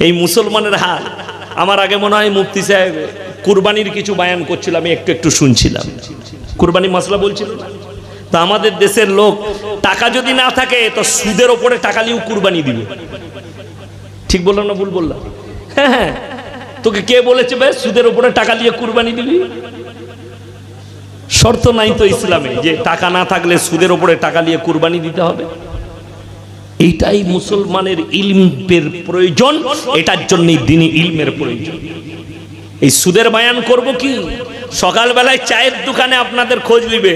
এই মুসলমানের হাল আমার আগে মনে হয় মুফতি সাহেব কুরবানির কিছু বায়ান করছিল, আমি একটু একটু শুনছিলাম। কুরবানি মশলা বলছিল? তা আমাদের দেশের লোক টাকা যদি না থাকে, তো সুদের ওপরে টাকা নিয়েও কুরবানি দিবে। ঠিক বললাম না ভুল বললাম? হ্যাঁ হ্যাঁ। তোকে কে বলেছে বে, সুদের ওপরে টাকা নিয়ে কুরবানি দিবি? শর্ত নাই তো ইসলামে যে টাকা না থাকলে সুদের ওপরে টাকা নিয়ে কুরবানি দিতে হবে। এইটাই মুসলমানের ইলমের প্রয়োজন, এটার জন্যই দিনই ইলমের প্রয়োজন। এই সুদের বায়ান করব কি? সকালবেলায় চায়ের দোকানে আপনাদের খোঁজ নিবে।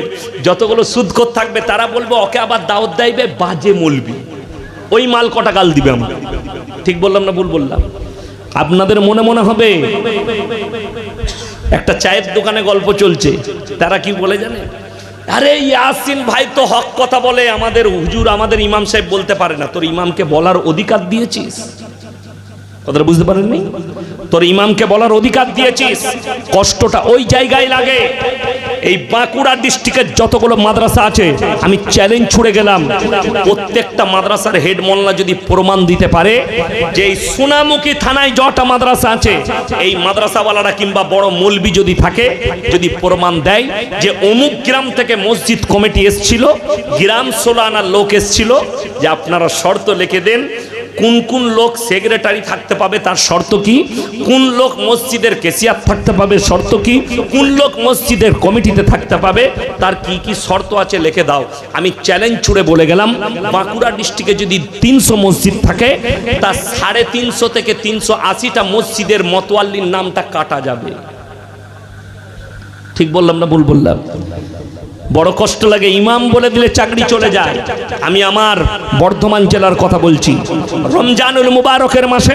যতগুলো সুদ সুদখোর থাকবে, তারা বলবে, ওকে আবার দাওয়াত দাইবে, বাজে মলবি। ওই মাল কটা গাল দিবে আমরা ঠিক বললাম না ভুল বললাম? আপনাদের মনে মনে হবে, একটা চায়ের দোকানে গল্প চলছে। তারা কি বলে জানে? আরে ইয়াসিন ভাই তো হক কথা বলে, আমাদের হুজুর, আমাদের ইমাম সাহেব বলতে পারে না। তোর ইমামকে বলার অধিকার দিয়েছিস? কথাটা বুঝতে পারেননি? তোর ইমামকে বলার অধিকার দিয়েছিস। কষ্টটা ওই জায়গায় লাগে। এই বাঁকুড়া ডিস্ট্রিক্টের যতগুলো মাদ্রাসা আছে, আমি চ্যালেঞ্জ ছুড়ে গেলাম। প্রত্যেকটা মাদ্রাসার হেড মোল্লা যদি প্রমাণ দিতে পারে যে এই সোনামুখী থানায় যটা মাদ্রাসা আছে, এই মাদ্রাসাওয়ালারা কিংবা বড় মৌলবি যদি থাকে, যদি প্রমাণ দেয় যে অমুক গ্রাম থেকে মসজিদ কমিটি এসছিল, গ্রাম সোলানার লোক এসছিল, যে আপনারা শর্ত লিখে দেন কোন কোন লোক সেক্রেটারি থাকতে পাবে তার শর্ত কি? কোন লোক মসজিদের কেসিয়ার থাকতে পাবে শর্ত কি? কোন লোক মসজিদের কমিটিতে থাকতে পাবে তার কি কি শর্ত আছে লিখে দাও। আমি চ্যালেঞ্জ ছুড়ে বলে গেলাম, বাঁকুড়া ডিস্ট্রিক্টে যদি তিনশো মসজিদ থাকে, তা সাড়ে তিনশো থেকে তিনশো আশিটা মসজিদের মতোয়াল্লির নামটা কাটা যাবে। ঠিক বললাম না ভুল বললাম? বড় কষ্ট লাগে, ইমাম বলে দিলে চাকরি চলে যায়। আমি আমার বর্ধমান জেলার কথা বলছি। রমজানুল মুবারকের মাসে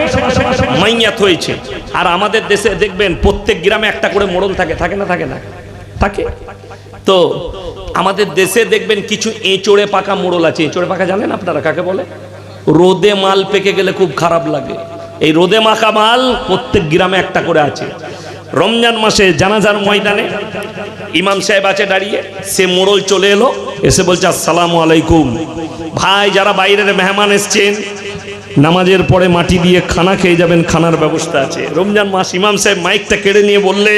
মাইয়াত হয়েছে। আর আমাদের দেশে দেখবেন, প্রত্যেক গ্রামে একটা করে মোড়ল থাকে। থাকে না থাকে না? থাকে? তো আমাদের দেশে দেখবেন কিছু এঁচড়ে পাকা মোড়ল আছে। এঁচড়ে পাকা জানেন আপনারা? কাকে বলে? রোদে মাল পেকে গেলে খুব খারাপ লাগে। এই রোদে মাখা মাল প্রত্যেক গ্রামে একটা করে আছে। রমজান মাসে জানাজার ময়দানে ইমাম সাহেব আছে দাঁড়িয়ে, সে মোড়ল চলে এলো, এসে বলছে, আসসালামু আলাইকুম। ভাই, যারা বাইরের মেহমান এসছেন, নামাজের পরে মাটি দিয়ে খানা খেয়ে যাবেন, খানার ব্যবস্থা আছে। রমজান মাস, ইমাম সাহেব মাইকটা কেড়ে নিয়ে বললে,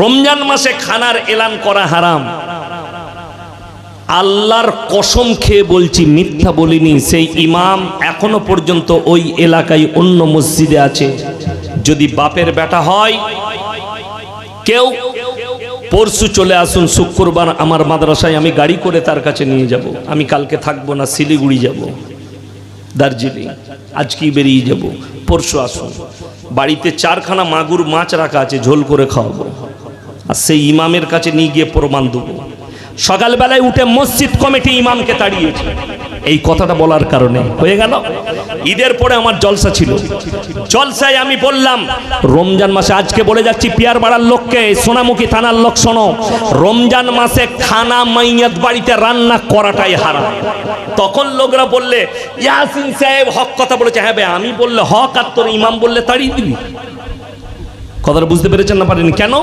রমজান মাসে খানার এলান করা হারাম। আল্লাহর কসম খেয়ে বলছি, মিথ্যা বলিনি। সেই ইমাম এখনও পর্যন্ত ওই এলাকায় অন্য মসজিদে আছে। যদি বাপের বেটা হয়, কেউ পরশু চলে আসুন শুক্রবার আমার মাদ্রাসায়, আমি গাড়ি করে তার কাছে নিয়ে যাব। আমি কালকে থাকব না, শিলিগুড়ি যাব, দার্জিলিং, আজকেই বেরিয়ে যাব, পরশু আসুন। বাড়িতে চারখানা মাগুর মাছ রাখা আছে, ঝোল করে খাওয়াবো। আর সেই ইমামের কাছে নিয়ে গিয়ে প্রমাণ দেবো। সকালবেলায় উঠে মসজিদ কমিটি ইমামকে তাড়িয়েছে। এই কথাটা বলার কারণে। হয়ে গেল? ঈদের পরে আমার জলসা ছিল। জলসায় আমি বললাম, রমজান মাসে আজকে বলে যাচ্ছি, পিয়ার বাড়ার লোককে, সোনামুখী থানার লোক শোনো, রমজান মাসে খানা মাইয়াত বাড়িতে রান্না করাটাই হারাম। তখন লোকরা বললে, ইয়াসিন সাহেব হক কথা বলেছে। হ্যাঁ আমি বললে হক আর তোর ইমাম বললে তাড়িয়ে দিবি। কথাটা বুঝতে পেরেছেন না পারেন কেন?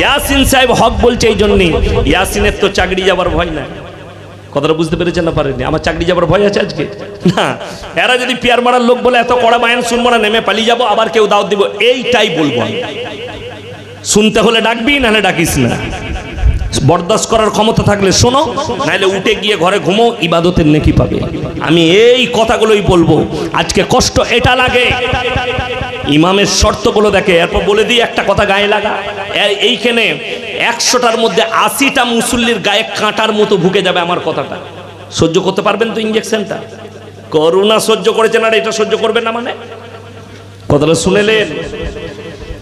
ইয়াসিন সাহেব হক বলছে এই জন্যে। ইয়াসিনের তো চাকরি যাবার ভয় নাই। কথাটা বুঝতে পেরেছেন না পারেননি? আমার চাকরি যাবার ভয় আছে আজকে? না। এরা যদি পিয়ার মারার লোক বলে এত কড়া মায়ন শুনব না, নেমে পালিয়ে যাব, আবার কেউ দাওয়াত দিব, এইটাই বলব শুনতে হলে ডাকবি, নাহলে ডাকিস না। বরদাস্ত করার ক্ষমতা থাকলে শোনো, নাহলে উঠে গিয়ে ঘরে ঘুমো, ইবাদতের নেকি পাবে। আমি এই কথাগুলোই বলব। আজকে কষ্ট এটা লাগে। ইমামের শর্তগুলো দেখে এরপর বলে দিই একটা কথা গায়ে লাগা। এইখানে একশোটার মধ্যে আশিটা মুসল্লির গায়ে কাঁটার মতো ভুকে যাবে আমার কথাটা। সহ্য করতে পারবেন তো ইঞ্জেকশনটা করোনা সহ্য করেছেন আর এটা সহ্য করবেন না মানে? কথাটা শুনেলেন?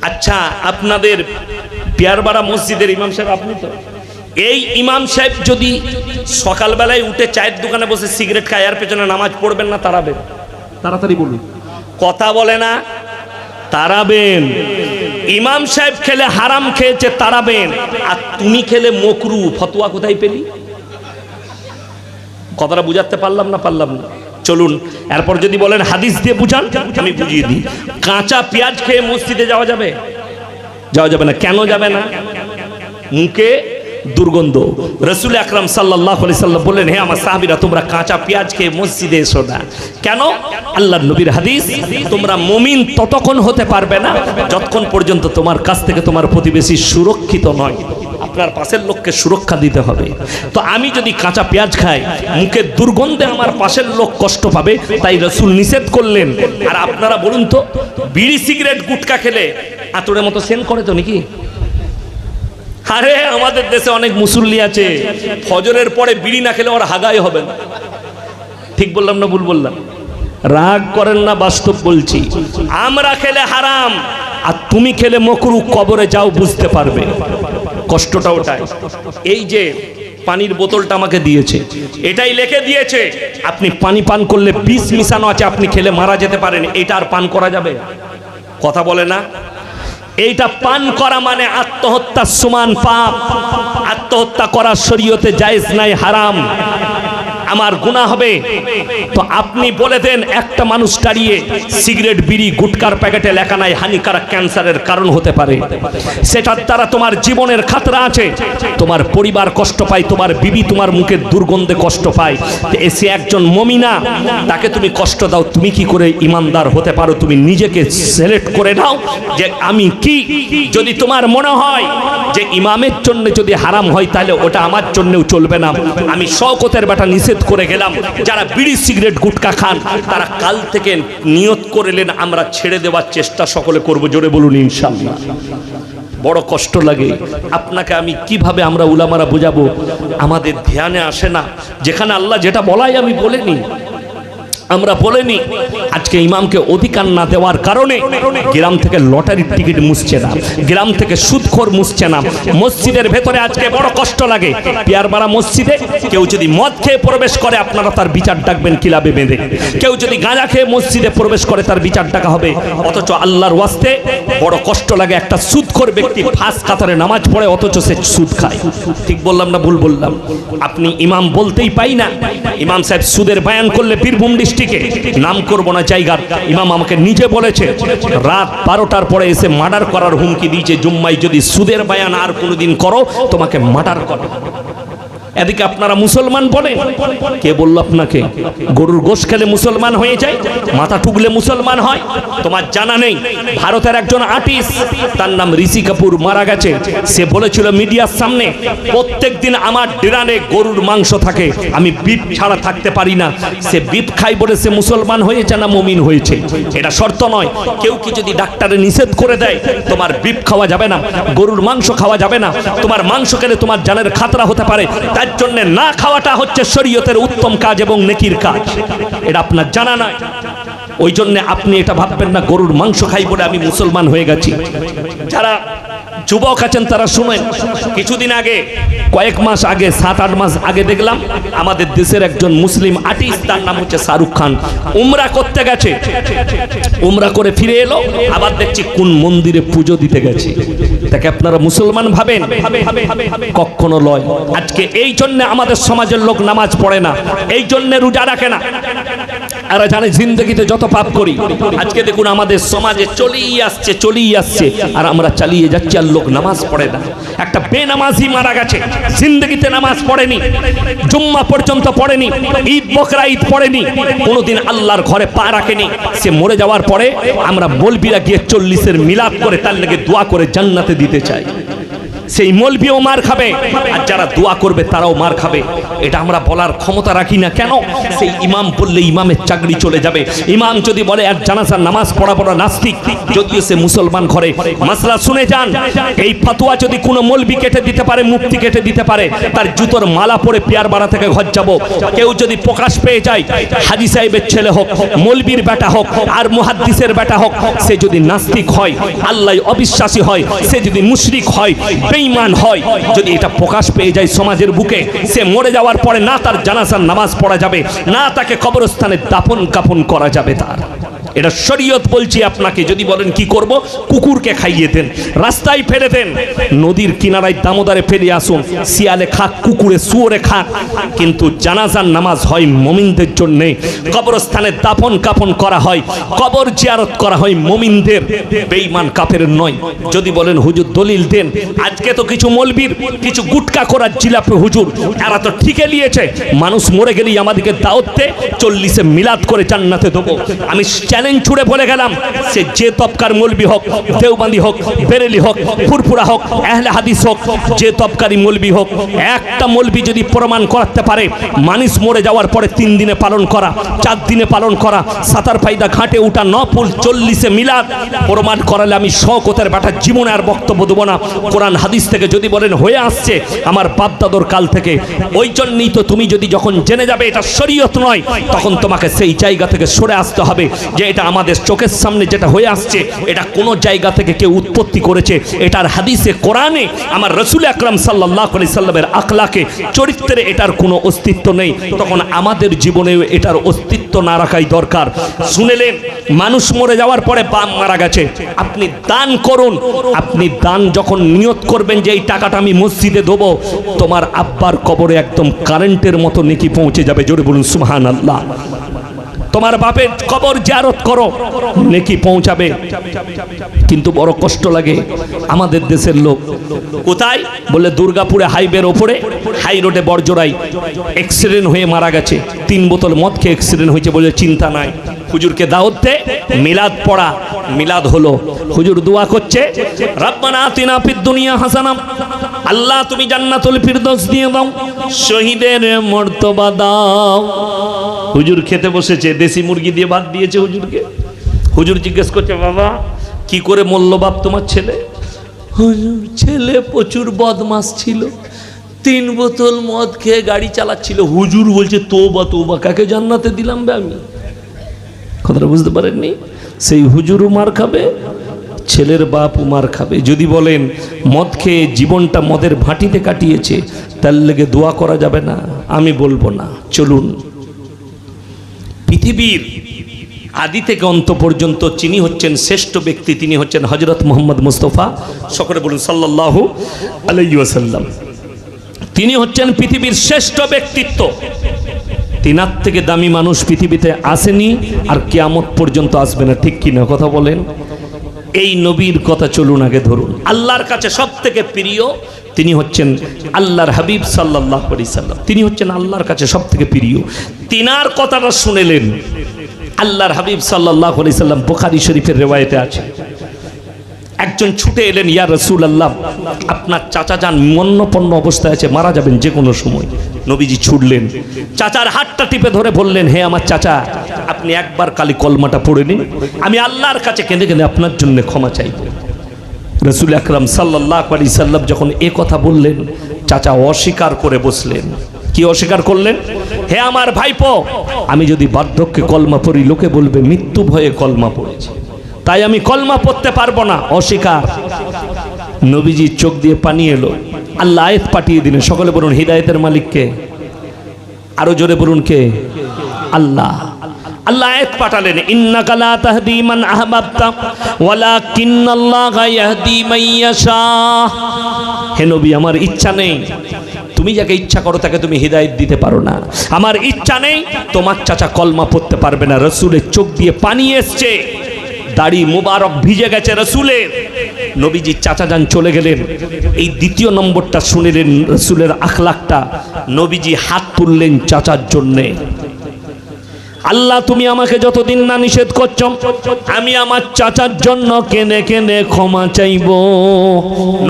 আচ্ছা আপনাদের পিয়ারবাড়া মসজিদের ইমাম সাহেব আপনি তো? এই ইমাম সাহেব যদি সকালবেলায় উঠে চায়ের দোকানে বসে সিগারেট খায় আর পেছনে নামাজ পড়বেন না তারাবেন তাড়াতাড়ি বলুন। কথা বলে না তারাবেন। ইমাম সাহেব খেলে হারাম খেয়েছে, তারাবেন। আর তুমি খেলে মকরু, ফতোয়া কোথায় পেলি? কথাটা বুঝাতে পারলাম না পারলাম না। চলুন, এরপর যদি বলেন হাদিস দিয়ে বুঝান, আমি বুঝিয়ে দিই। কাঁচা পেঁয়াজ খেয়ে মসজিদে যাওয়া যাবে? যাওয়া যাবে না। কেন যাবে না? মুখে দুর্গন্ধ। রসুল আকরাম সাল্লাহ সাল্লাম বললেন, হে আমার সাহাবিরা, তোমরা কাঁচা পেঁয়াজ খেয়ে মসজিদে এসো না। কেন? আল্লাহ নবীর হাদিস, তোমরা মমিন ততক্ষণ হতে পারবে না যতক্ষণ পর্যন্ত তোমার কাছ থেকে তোমার প্রতিবেশী সুরক্ষিত নয়। আপনার পাশের লোককে সুরক্ষা দিতে হবে। তো আমি যদি কাঁচা পেঁয়াজ খাই মুখের দুর্গন্ধে আমার পাশের লোক কষ্ট পাবে, তাই রসুল নিষেধ করলেন। আর আপনারা বলুন তো, বিড়ি সিগারেট, গুটকা খেলে আতরের মতো সেন করে তো নাকি? আরে, আমাদের দেশে অনেক মুসল্লি আছে। ফজরের পরে বিড়ি না খেলে ওর হাগাই হবে না। ঠিক বললাম না ভুল বললাম? রাগ করেন না, বাস্তব বলছি। আমরা খেলে হারাম, আর তুমি খেলে মকরু কবরে যাও, বুঝতে পারবে। কষ্টটা ওটাই। এই যে পানির বোতলটা আমাকে দিয়েছে, এটাই লিখে দিয়েছে, আপনি পানি পান করলে বিষ মিশানো আছে, আপনি খেলে মারা যেতে পারেন, এটা আর পান করা যাবে? কথা বলে না? এইটা পান করা মানে আত্মহত্যার সমান পাপ। আত্মহত্যা করা শরীয়তে জায়েজ নাই হারাম। আমার গুণা হবে। তো আপনি বলে দেন, একটা মানুষ দাঁড়িয়ে সিগারেট, বিড়ি, গুটকার প্যাকেটে লেখা নাই, হানিকারক ক্যান্সারের কারণ হতে পারে। সেটার দ্বারা তোমার জীবনের খাতরা আছে। তোমার পরিবার কষ্ট পায়, তোমার বিবি তোমার মুখের দুর্গন্ধে কষ্ট পায়। এসে একজন মমিনা, তাকে তুমি কষ্ট দাও, তুমি কি করে ইমানদার হতে পারো? তুমি নিজেকে সিলেক্ট করে নাও যে আমি কি? যদি তোমার মনে হয় যে ইমামের জন্য যদি হারাম হয়, তাহলে ওটা আমার জন্যও চলবে না। আমি শওকতের বেটা নিষেধ করে গেলাম। যারা বিড়ি সিগারেট, গুটকা খান, তারা কাল থেকে নিয়ত করলেন আমরা ছেড়ে দেওয়ার চেষ্টা সকলে করব। জোরে বলুন ইনশাল্লাহ বড় কষ্ট লাগে। আপনাকে আমি কীভাবে আমরা উলামারা বোঝাবো? আমাদের ধ্যানে আসে না। যেখানে আল্লাহ যেটা বলাই আমি বলিনি আমরা বলেনি, আজকে ইমামকে অধিকার না দেওয়ার কারণে গ্রাম থেকে লটারির টিকিট মুছছে না, গ্রাম থেকে সুদখোর মুছছে না, মসজিদের ভেতরে আজকে বড় কষ্ট লাগে। পিয়ারবাড়া মসজিদে কেউ যদি মদ খেয়ে প্রবেশ করে, আপনারা তার বিচার ডাকবেন, কিলাবে বেঁধে। কেউ যদি গাঁজা খেয়ে মসজিদে প্রবেশ করে, তার বিচার ডাকা হবে। অথচ আল্লাহর ওয়াস্তে বড় কষ্ট লাগে একটা সুদখোর ব্যক্তি ফাঁস কাতারে নামাজ পড়ে, অথচ সে সুদ খায়। ঠিক বললাম না ভুল বললাম? আপনি ইমাম বলতেই পাই না। ইমাম সাহেব সুদের বায়ান করলে বীরভূম ডিস্ট্রিক্টে নাম করব না জায়গার ইমাম আমাকে নিজে বলেছে, রাত বারোটার পরে এসে মার্ডার করার হুমকি দিয়েছে। জুম্মাই যদি সুদের বায়ান আর কোনোদিন করো, তোমাকে মার্ডার করো এদিকে আপনারা মুসলমান বলেন কে বলল আপনাকে? গরুর গোশ খেলে মুসলমান হয়ে যায়, মাথা ঠুকলে মুসলমান হয়, তোমার জানা নেই। ভারতের একজন আর্টিস্ট, তার নাম ঋষি কাপুর মারা গেছে। সে বলেছিল মিডিয়ার সামনে প্রত্যেক দিন আমার ডিরানে গরুর মাংস থাকে, আমি বিপ ছাড়া থাকতে পারি না। সে বিপ খাই বলে সে মুসলমান হয়েছে না, মমিন হয়েছে। এটা শর্ত নয়। কেউ কি যদি ডাক্তারে নিষেধ করে দেয়, তোমার বিপ খাওয়া যাবে না, গরুর মাংস খাওয়া যাবে না, তোমার মাংস খেলে তোমার জানের খাতরা হতে পারে। তার জন্য না খাওয়াটা হচ্ছে শরীয়তের উত্তম কাজ এবং নেকির কাজ। এটা আপনার জানা নয় ওই জন্য আপনি এটা ভাববেন না, গরুর মাংস খাই বলে আমি মুসলমান হয়ে গেছি। যারা যুবক আছেন তারা শুনেন। কিছুদিন আগে, কয়েক মাস আগে, সাত, আট মাস আগে দেখলাম আমাদের দেশের একজন মুসলিম আর্টিস্ট তার নাম হচ্ছে শাহরুখ খান। উমরা করতে গেছে। উমরা করে ফিরে এলো। আবার দেখছি কোন মন্দিরে পুজো দিতে গেছে। তাকে আপনারা মুসলমান ভাবেন? কখনো লয়। আজকে এই জন্য আমাদের সমাজের লোক নামাজ পড়ে না। এই জন্য রোজা রাখে না। এরা জানে জিন্দগিতে যত পাপ করি, আজকে দেখুন আমাদের সমাজে চলেই আসছে চলেই আসছে। আর আমরা চালিয়ে যাচ্ছি আর লোক নামাজ পড়ে না। একটা বেনামাজি মারা গেছে, জিন্দগিতে নামাজ পড়েনি, জুম্মা পর্যন্ত পড়েনি, ঈদ বকরা ঈদ পড়েনি, কোনোদিন আল্লাহর ঘরে পা রাখেনি। সে মরে যাওয়ার পরে আমরা বলবিরা গিয়ে চল্লিশের মিলাপ করে তার লেগে দোয়া করে জান্নাতে দিতে চাই। সেই মলবিও মার খাবে। আর যারা দোয়া করবে, তারাও মার খাবে। এটা আমরা বলার ক্ষমতা রাখি না কেন? সেই ইমাম বললে ইমামের চাকরি চলে যাবে। ইমাম যদি বলে, আর জানাজার নামাজ পড়া পড়া নাস্তিক, যদিও সে মুসলমান ঘরে। মাসলা শুনে যান। এই ফাতুয়া যদি কোনো মলবি কেটে দিতে পারে মুক্তি কেটে দিতে পারে, তার জুতোর মালা পরে পেয়ার বাড়া থেকে ঘর যাব। কেউ যদি প্রকাশ পেয়ে যায়, হাজি সাহেবের ছেলে হোক, মলবির বেটা হোক, আর মুহাদ্দিসের বেটা হোক, সে যদি নাস্তিক হয়, আল্লাহ অবিশ্বাসী হয়, সে যদি মুশরিক হয় বেঈমান হয়। যদি এটা প্রকাশ পেয়ে যায় সমাজের বুকে, সে মরে যাওয়ার পরে না তার জানাজার নামাজ পড়া যাবে, না তাকে কবরস্থানে দাফন কাফন করা যাবে তার। এটা শরীয়ত বলছি আপনাকে, যদি বলেন কি করব? কুকুরকে খাইয়ে দেন, রাস্তায় ফেলে দেন, নদীর কিনারায় দামোদারে ফেলে আসুন, শিয়ালে খাক কুকুরে শুয়োরে খাক কিন্তু জানাজার নামাজ হয় মমিনদের জন্যে। কবরস্থানে দাফন কাফন করা হয়, কবর জিয়ারত করা হয় মমিনদের, বেঈমান কাফের নয়। যদি বলেন, হুজুর, দলিল দেন, আজকে তো কিছু মলবির, কিছু গুটকা করার জিলাপি হুজুর, এরা তো ঠিকে নিয়েছে, মানুষ মরে গেলেই আমাদেরকে দাওয়াতে চল্লিশে মিলাদ করে জান্নাতে দেবো। আমি চ্যালেঞ্জ ছুড়ে বলে গেলাম। সে যে তবকার মলবি হোক, দেওবান্দি হোক, বেরেলি হোক, ফুরফুরা হোক, আহলে হাদিস হোক, যে তবকারি মলবি হোক, একটা মলবি যদি প্রমাণ করাতে পারে, মানুষ মরে যাওয়ার পরে তিন দিনে পালন করা, চার দিনে পালন করা, সাতার ফাইদা ঘাটে উঠা, নফুল চল্লিশে মিলাদ প্রমাণ করালে আমি শকতের বাটার জীবনে আর বক্তব্য দেবো না। কোরআন হাদিস থেকে যদি বলেন, হয়ে আসছে আমার বাপদাদর কাল থেকে। ওই জন্যই তো তুমি যদি যখন জেনে যাবে এটা শরীয়ত নয়, তখন তোমাকে সেই জায়গা থেকে সরে আসতে হবে যে এটা আমাদের চোখের সামনে যেটা হয়ে আসছে, এটা কোনো জায়গা থেকে কেউ উৎপত্তি করেছে। এটার হাদিসে, কোরআনে আমার রসুল আকরাম সাল্লাহ আলি সাল্লামের আখলাকে, চরিত্রে এটার কোনো অস্তিত্ব নেই। তখন আমাদের জীবনেও এটার অস্তিত্ব না রাখাই দরকার। শুনেলেন মানুষ মরে যাওয়ার পরে বাম মারা গেছে। আপনি দান করুন। আপনি দান যখন নিয়ত করবেন যে, এই টাকাটা আমি মসজিদে দেবো। তোমার আব্বার কবরে একদম কারেন্টের মতো নেকি পৌঁছে যাবে। জোরে বলুন সুহান আল্লাহ তোমার বাপের কবর জারত করো। নেকি পৌঁছাবে। কিন্তু বড় কষ্ট লাগে আমাদের দেশের লোক। কোথায়? বলে দুর্গাপুরে হাইওয়ের ওপরে। হাই রোডে বর্জরাই অ্যাক্সিডেন্ট হয়ে মারা গেছে। তিন বোতল মদ খেয়ে অ্যাক্সিডেন্ট হয়েছে বলে চিন্তা নাই। হুজুরকে দাওয়াত দে, মিলাদ পড়া, মিলাদ হলো, হুজুর দোয়া করছে, রব্বানা আতিনা ফিদ দুনিয়া হাসানাম, আল্লাহ তুমি জান্নাতুল ফিরদৌস দিয়ে দাও, শহীদের মর্তবা দাও। হুজুর খেতে বসেছে, দেশি মুরগি দিয়ে ভাত দিয়েছে হুজুরকে। হুজুর জিজ্ঞেস করছে, বাবা, কি করে মল্ল বাপ তোমার ছেলে? হুজুর, ছেলে প্রচুর বদমাস ছিল। তিন বোতল মদ খেয়ে গাড়ি চালাচ্ছিল। হুজুর বলছে, তোবা তোবা, কাকে জান্নাতে দিলাম বে আমি? কথাটা বুঝতে পারেননি? সেই হুজুরও মার খাবে, ছেলের বাপ মার খাবে। যদি বলেন, মদ খেয়ে জীবনটা মদের ভাটিতে কাটিয়েছে, তার লেগে দোয়া করা যাবে না, আমি বলব না। চলুন। পৃথিবীর আদি থেকে অন্ত পর্যন্ত যিনি হচ্ছেন শ্রেষ্ঠ ব্যক্তি, তিনি হচ্ছেন হজরত মোহাম্মদ মুস্তফা, সকলে বলুন সাল্লাহ আলাইসাল্লাম তিনি হচ্ছেন পৃথিবীর শ্রেষ্ঠ ব্যক্তিত্ব। তিনার থেকে দামি মানুষ পৃথিবীতে আসেনি আর কেয়ামত পর্যন্ত আসবে না, ঠিক কিনা কথা বলেন? এই নবীর কথা চলুন আগে ধরুন। আল্লাহর কাছে সব থেকে প্রিয় তিনি হচ্ছেন আল্লাহর হাবিব সাল্লাহ সাল্লাম। তিনি হচ্ছেন আল্লাহর কাছে সব থেকে প্রিয়। তিনার কথাটা শুনেলেন। আল্লাহর হাবিব সাল্লাহ সাল্লাম বোখারি শরীফের রেওয়ায়তে আছে। একজন ছুটে এলেন, ইয়া রসুল আল্লাহ আপনার চাচা যান মন্নপন্ন অবস্থায় আছে, মারা যাবেন যে কোনো সময়। নবীজি ছুটলেন। চাচার হাতটা টিপে ধরে বললেন, হে আমার চাচা, আপনি একবার কালি কলমাটা পড়ে নিন। আমি আল্লাহর কাছে কেঁদে কেঁদে আপনার জন্য ক্ষমা চাইব। রসুল আকরাম সাল্লাহ আলি সাল্লাম যখন এ কথা বললেন, চাচা অস্বীকার করে বসলেন। কি অস্বীকার করলেন? হে আমার ভাইপো, আমি যদি বার্ধক্যে কলমা পড়ি, লোকে বলবে মৃত্যু ভয়ে কলমা পড়েছে। তাই আমি কলমা পড়তে পারব না। অস্বীকার। নবীজি চোখ দিয়ে পানি এলো। আল্লাহ আয়াত পাঠিয়ে দিলেন। সকলে বলুন, হৃদায়তের মালিককে? আরও জোরে বলুন, কে? আল্লাহ। আল্লাহ আয়াত পাঠালেন, ইন্নাকা লা তাহদি মান আহবাবতা, ওয়ালাকিন্নাল্লাহা ইয়াহদি মান ইয়াশা। হে নবী, আমার ইচ্ছা নেই। তুমি যাকে ইচ্ছা করো, তাকে তুমি হৃদায়ত দিতে পারো না। আমার ইচ্ছা নেই, তোমার চাচা কলমা পড়তে পারবে না। রসুলের চোখ দিয়ে পানি এসছে। দাড়ি মুবারক ভিজে গেছে রসুলের। নবীজি চাচা যান চলে গেলেন। এই দ্বিতীয় নম্বরটা শুনিলেন রসুলের আখলাখটা। নবীজি হাত তুললেন চাচার জন্যে। আল্লাহ, তুমি আমাকে যতদিন না নিষেধ করছ, আমি আমার চাচার জন্য কেনে কেনে ক্ষমা চাইব।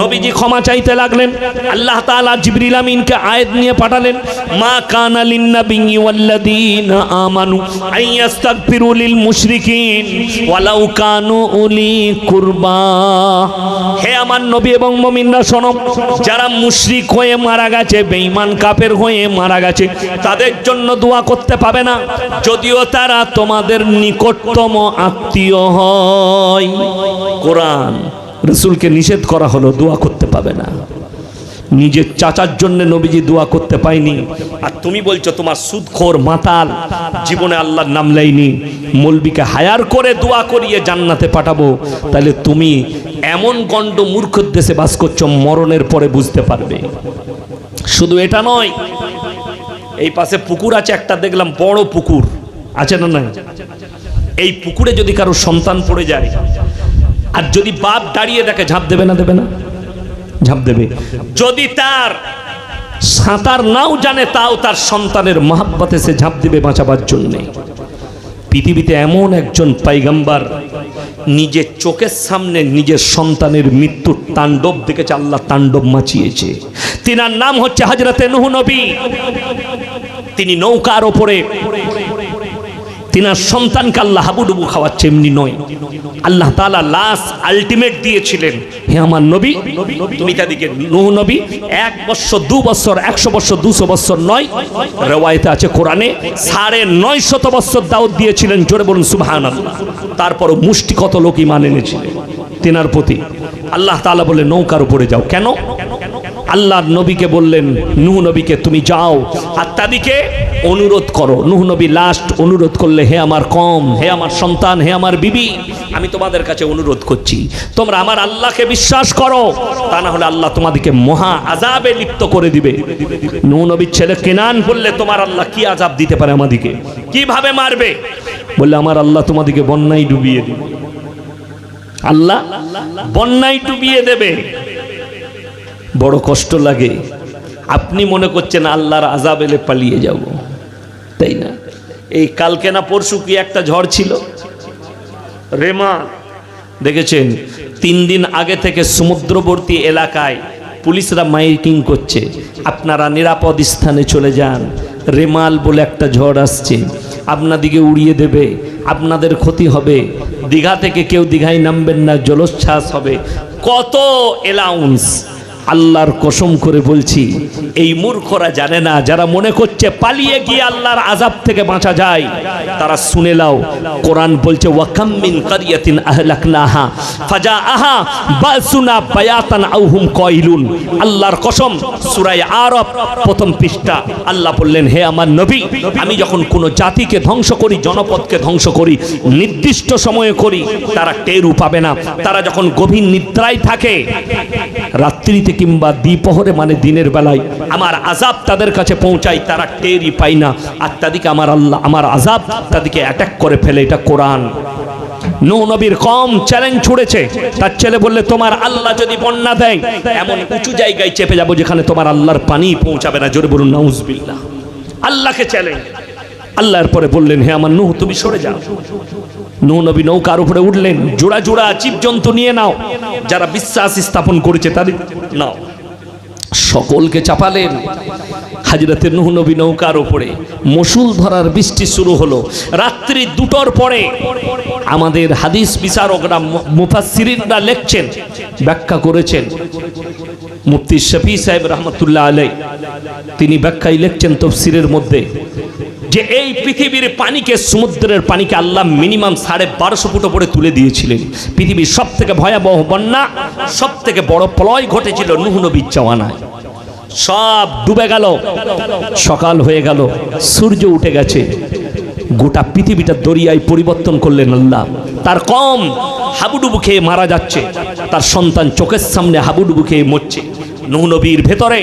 নবীজি ক্ষমা চাইতে লাগলেন। আল্লাহ তাআলা জিবরিল আমিনকে আয়াত নিয়ে পাঠালেন, মা কানা লিন্নাবিয়্যি ওয়াল্লাযীনা আমানু আইয়াস্তাগফিরু লিল মুশরিকিন ওয়ালাউ কানু উলি কুরবা। হে আমার নবী এবং মুমিনরা, শোনো, যারা মুশরিক হয়ে মারা গেছে, বেঈমান কাফের হয়ে মারা গেছে, তাদের জন্য দোয়া করতে পাবে না। যদিও তারা তোমাদের নিকটতম আত্মীয় হয়। কোরআন রসুলকে নিষেধ করা হলো, দোয়া করতে পাবে না। নিজের চাচার জন্য নবীজি দোয়া করতে পাইনি আর তুমি বলছো তোমার সুদখোর মাতাল, জীবনে আল্লাহর নাম লাইনি মলবিকে হায়ার করে দোয়া করিয়ে জান্নাতে পাঠাবো। তাহলে তুমি এমন গণ্ড মূর্খর দেশে বাস করছ, মরণের পরে বুঝতে পারবে। শুধু এটা নয়, এই পাশে পুকুর আছে, একটা দেখলাম বড় পুকুর। আছে না না এই পুকুরে যদি কারও সন্তান পড়ে যায়, আর যদি বাপ দাঁড়িয়ে দেখে, ঝাঁপ দেবে না দেবে না? ঝাঁপ দেবে। যদি তার সাঁতার নাও জানে, তাও তার সন্তানের মহাব্বতে সে ঝাঁপ দেবে বাঁচাবার জন্যে। পৃথিবীতে এমন একজন পাইগাম্বার নিজের চোখের সামনে নিজের সন্তানের মৃত্যুর তাণ্ডব দেখেছে, আল্লাহ তাণ্ডব মাচিয়েছে। তিনার নাম হচ্ছে হজরতে নবী। তিনি নৌকার ওপরে তিনার সন্তানকে আল্লাহ হাবুডুবু খাওয়াচ্ছে এমনি নয়। আল্লাহ তালা লাশ আলটিমেট দিয়েছিলেন। হে আমার নবী, তুমি তাদেরকে নবী, এক বছর, দু বছর, একশো বছর, দুশো বছর নয়, রেওয়ায়তে আছে কোরআনে, সাড়ে নয় শত বছর দাউদ দিয়েছিলেন, জোরে বলুন সুবহান তারপরও মুষ্টি কত লোক ইমান এনেছিলেন তেনার প্রতি আল্লাহ তালা বলে, নৌকার উপরে যাও। কেন? আল্লাহর নবীকে বললেন, নুহ নবীকে তুমি যাও। আর তাদিকে অনুরোধ করো, নুহ নবী লাস্ট অনুরোধ করলে হে আমার কম, হে আমার সন্তান, হে আমার বিবি, আমি তোমাদের কাছে অনুরোধ করছি। তোমরা আমার আল্লাহকে বিশ্বাস করো, তা না হলে আল্লাহ তোমাদেরকে মহা আজাবে লিপ্ত করে দিবে। নুহ নবীর ছেলে কেনান বললে, তোমার আল্লাহ কি আজাব দিতে পারে আমাদিকে? কীভাবে মারবে? বললে, আমার আল্লাহ তোমাদেরকে বন্যায় ডুবিয়ে দিবে। আল্লাহ বন্যায় ডুবিয়ে দেবে। বড় কষ্ট লাগে। আপনি মনে করছেন আল্লাহর আজাব এলে পালিয়ে যাব। তাই না? এই কালকে না পরশু কি একটা ঝড় ছিল? রেমা, দেখেছেন? তিন দিন আগে থেকে সমুদ্রবর্তী এলাকায় পুলিশরা মাইকিং করছে। আপনারা নিরাপদ স্থানে চলে যান। রেমাল বলে একটা ঝড় আসছে। আপনাদিকে উড়িয়ে দেবে। আপনাদের ক্ষতি হবে। দীঘা থেকে কেউ দীঘায় নামবেন না। জলোচ্ছ্বাস হবে। কত এলাউন্স আল্লাহর কসম করে বলছি, এই মূর্খরা জানে না, যারা মনে করছে পালিয়ে গিয়ে আল্লাহর আজাব থেকে বাঁচা যায়, তারা শুনে লাও কোরআন বলছে আল্লাহর কসম সূরা আরব প্রথম পৃষ্ঠা, আল্লাহ বললেন, হে আমার নবী, আমি যখন কোনো জাতিকে ধ্বংস করি, জনপদকে ধ্বংস করি, নির্দিষ্ট সময়ে করি, তারা টেরু পাবে না। তারা যখন গভীর নিদ্রায় থাকে, রাত্রিতে কিংবা দ্বিপহরে মানে দিনের বেলায় আমার আজাব তাদের কাছে পৌঁছায়, তারা টেরই পায় না। আর তাদেরকে আমার আল্লাহ, আমার আজাব তাদেরকে অ্যাটাক করে ফেলে, এটা কোরআন। নৌ নবীর কম চ্যালেঞ্জ ছুড়েছে। তার ছেলে বললে, তোমার আল্লাহ যদি বন্যা দেয়, এমন উঁচু জায়গায় চেপে যাব যেখানে তোমার আল্লাহর পানি পৌঁছাবে না। জোরে বলুন আল্লাহকে চ্যালেঞ্জ আল্লাহর পরে বললেন, হে আমার নুহ, তুমি সরে যাও। নবী নৌকার উপরে উঠলেন। জোড়া জোড়া জীবজন্তু নিয়ে নাও। যারা বিশ্বাস স্থাপন করেছে তাদের নাও। সকলকে চাপালেন। হাজরতে নবী নৌকার উপরে মসুল ধরার বৃষ্টি শুরু হলো। রাত্রি দুটোর পরে আমাদের হাদিস বিচারকরা মুফাসিরিনরা লেখছেন, ব্যাখ্যা করেছেন। মুফতি শফি সাহেব রহমতুল্লাহ আলাই তিনি ব্যাখ্যায় লিখছেন তফসিরের মধ্যে যে এই পৃথিবীর পানিকে, সমুদ্রের পানিকে আল্লাহ মিনিমাম সাড়ে বারোশো ফুট ওপরে তুলে দিয়েছিলেন। পৃথিবীর সব থেকে ভয়াবহ বন্যা সব থেকে বড় প্রলয় ঘটেছিল নুহ নবীর চাওয়ানায় সব ডুবে গেল, সকাল হয়ে গেল, সূর্য উঠে গেছে। গোটা পৃথিবীটা দরিয়ায় পরিবর্তন করলেন আল্লাহ। তার কম হাবুডুবু খেয়ে মারা যাচ্ছে, তার সন্তান চোখের সামনে হাবুডুবু খেয়ে মরছে। নবীর ভেতরে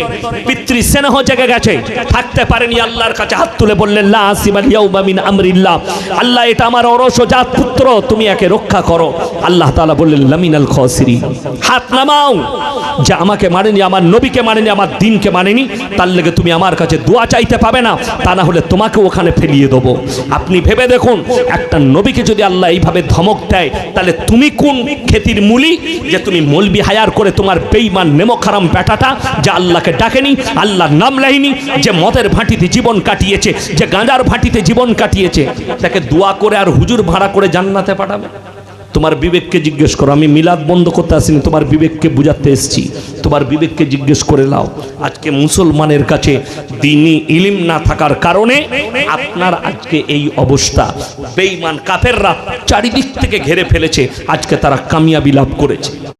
পিতৃ স্নেহ জেগে গেছে। থাকতে পারেনি আল্লাহর কাছে হাত তুলে বললেন, লা আসিমাল ইয়াউমা মিন আমরিল্লাহ। আল্লাহ, এটা আমার অরস জাত পুত্র, তুমি একে রক্ষা করো। আল্লাহ তাআলা বললেন, লামিনাল খাসিরি হাত নামাও। যে আমাকে মানেনি আমার নবীকে মানেনি আমার দিনকে মানেনি তার লেগে তুমি আমার কাছে দোয়া চাইতে পাবে না, তা না হলে তোমাকে ওখানে ফেলিয়ে দেবো। আপনি ভেবে দেখুন, একটা নবীকে যদি আল্লাহ এইভাবে ধমক দেয়, তাহলে তুমি কোন খেতির মূলি? যে তুমি মলবি হায়ার করে তোমার বেইমান নেমখারাম বেটাটা যে আল্লাহকে ডাকেনি, আল্লাহর নাম লাইনি যে মদের ভাটিতে জীবন কাটিয়েছে, যে গাঁজার ভাটিতে জীবন কাটিয়েছে, তাকে দোয়া করে আর হুজুর ভাড়া করে জান্নাতে পাঠাবে। তোমার বিবেককে জিজ্ঞেস করো, আমি মিলাদ বন্ধ করতে আসিনি, তোমার বিবেককে বুঝাতে এসেছি। তোমার বিবেককে জিজ্ঞেস করে নাও, আজকে মুসলমানের কাছে দিনই ইলিম না থাকার কারণে আপনার আজকে এই অবস্থা। বেঈমান কাফেররা চারিদিক থেকে ঘেরে ফেলেছে, আজকে তারা কামিয়াবি লাভ করেছে।